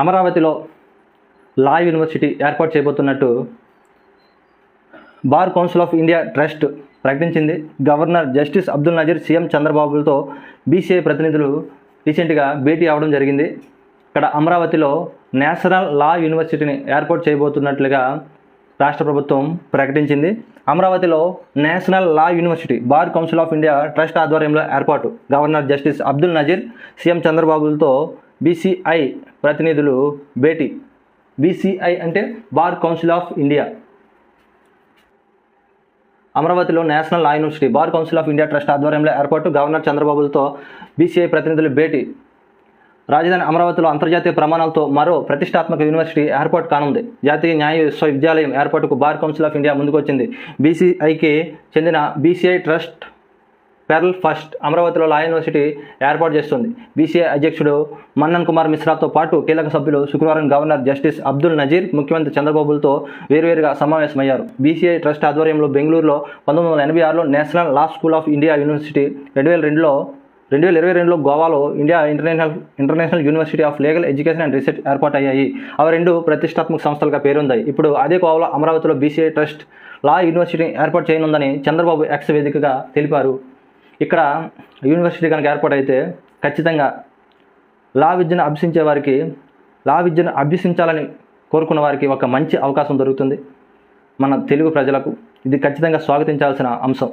అమరావతిలో లా యూనివర్సిటీ ఏర్పాటు చేయబోతున్నట్టు bar council of India trust ప్రకటించింది. Governor justice Abdul Nazeer CM చంద్రబాబులతో BCI ప్రతినిధులు రీసెంట్గా భేటీ అవడం జరిగింది. ఇక్కడ అమరావతిలో నేషనల్ లా యూనివర్సిటీని ఏర్పాటు చేయబోతున్నట్లుగా రాష్ట్ర ప్రభుత్వం ప్రకటించింది. అమరావతిలో national law university bar council of India trust ఆధ్వర్యంలో ఏర్పాటు. Governor justice Abdul Nazeer CM చంద్రబాబులతో BCI ప్రతినిధులు భేటీ. బీసీఐ అంటే బార్ కౌన్సిల్ ఆఫ్ ఇండియా. అమరావతిలో national law university bar council of India trust ఆధ్వర్యంలో ఏర్పాటు గవర్నర్ చంద్రబాబులతో బీసీఐ ప్రతినిధులు భేటీ. రాజధాని అమరావతిలో అంతర్జాతీయ ప్రమాణాలతో మరో ప్రతిష్టాత్మక యూనివర్సిటీ ఏర్పాటు కానుంది. జాతీయ న్యాయ విశ్వవిద్యాలయం ఏర్పాటుకు బార్ కౌన్సిల్ ఆఫ్ ఇండియా ముందుకొచ్చింది. బీసీఐకి చెందిన బీసీఐ ట్రస్ట్ పెర్ల్ ఫస్ట్ అమరావతిలో లా యూనివర్సిటీ ఏర్పాటు చేస్తుంది. బీసీఐ అధ్యక్షుడు మన్నన్ కుమార్ మిశ్రాతో పాటు కీలక సభ్యులు శుక్రవారం గవర్నర్ జస్టిస్ అబ్దుల్ నజీర్ ముఖ్యమంత్రి చంద్రబాబులతో వేరువేరుగా సమావేశమయ్యారు. బీసీఐ ట్రస్ట్ ఆధ్వర్యంలో బెంగళూరులో పంతొమ్మిది వందల ఎనభై ఆరులో national law school of India university రెండు వేల రెండులో రెండు వేల ఇరవై రెండులో గోవాలో India international international university of legal education and research ఏర్పాటయ్యాయి. అవి రెండు ప్రతిష్టాత్మక సంస్థలుగా పేరొందాయి. ఇప్పుడు అదే గోవాలో అమరావతిలో బీసీఐ ట్రస్ట్ లా యూనివర్సిటీని ఏర్పాటు చేయనుందని చంద్రబాబు ఎక్స్ వేదికగా తెలిపారు. ఇక్కడ యూనివర్సిటీ కనుక ఏర్పాటైతే ఖచ్చితంగా లా విద్యను అభ్యసించే వారికి లా విద్యను అభ్యసించాలని కోరుకున్న వారికి ఒక మంచి అవకాశం దొరుకుతుంది మన తెలుగు ప్రజలకు. ఇది ఖచ్చితంగా స్వాగతించాల్సిన అంశం.